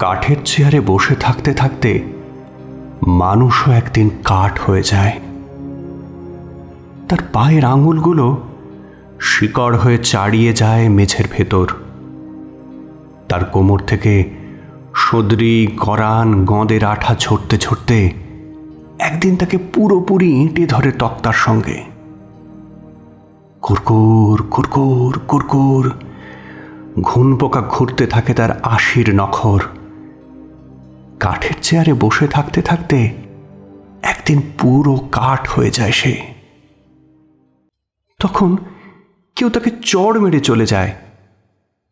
কাঠের চেয়ারে বসে থাকতে থাকতে মানুষও একদিন কাঠ হয়ে যায়। তার পায়ের আঙুলগুলো শিকড় হয়ে চাড়িয়ে যায় মেঝের ভেতর। তার কোমর থেকে সদরি গরান গঁদের আঠা ছড়তে ছড়তে একদিন তাকে পুরোপুরি এঁটে ধরে তক্তার সঙ্গে। কুরকুর কুরকুর কুরকুর। ঘুন পোকা ঘুরতে থাকে তার আশির নখর। কাঠের চেয়ারে বসে থাকতে থাকতে একদিন পুরো কাঠ হয়ে যায় সে। তখন কেউ তাকে চড় মেরে চলে যায়।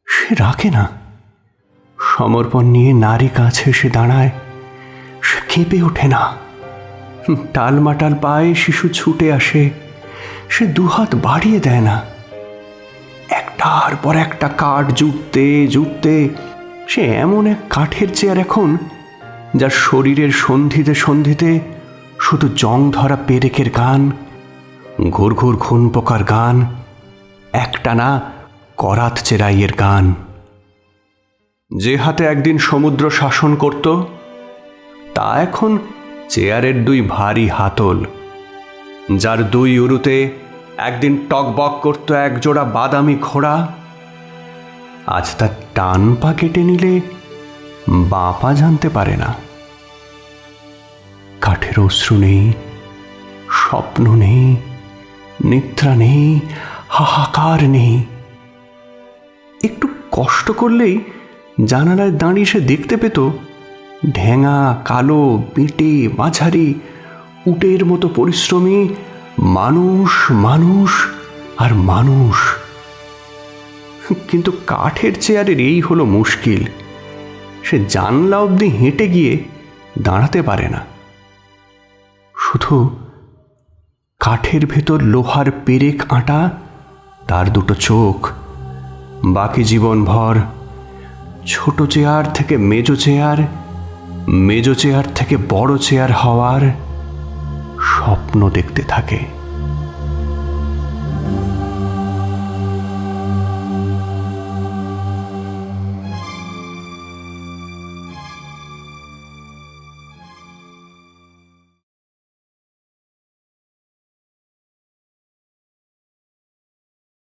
সে রাখে না। সমর্পণ নিয়ে নারী কাছে সে দাঁড়ায়। সে কেঁপে ওঠে না। টালমাটাল পায়ে শিশু ছুটে আসে। সে দুহাত বাড়িয়ে দেয় না। একটার পর একটা কাঠ জুটতে জুটতে সে এমন এক কাঠের চেয়ার এখন যার শরীরের সন্ধিতে সন্ধিতে শুধু জং ধরা পেরেকের গান, ঘুর ঘুর ঘুন পোকার গান, একটানা করাত চেরাইয়ের গান। যে হাতে একদিন সমুদ্র শাসন করত, তা এখন চেয়ারের দুই ভারী হাতল, যার দুই উরুতে একদিন টকবক করত এক জোড়া বাদামি ঘোড়া, আজ তার টান পা কেটে নিলে বাঁ পা জানতে পারে না। কাঠের অশ্রু নেই, স্বপ্ন নেই নিদ্রা নেই, হাহাকার নেই। একটু কষ্ট করলেই জানালায় দাঁড়িয়ে সে দেখতে পেত, ঢেঙা, কালো বেটে মাঝারি, উটের মতো পরিশ্রমী মানুষ মানুষ আর মানুষ। কিন্তু কাঠের চেয়ারের এই হলো মুশকিল। সে জানলা অবধি হেঁটে গিয়ে দাঁড়াতে পারে না। শুধু কাঠের ভেতর লোহার পেরেক আটা, তার দুটো চোখ, বাকি জীবনভর ছোট চেয়ার থেকে মেজো চেয়ার মেজো চেয়ার থেকে বড় চেয়ার হওয়ার স্বপ্ন দেখতে থাকে।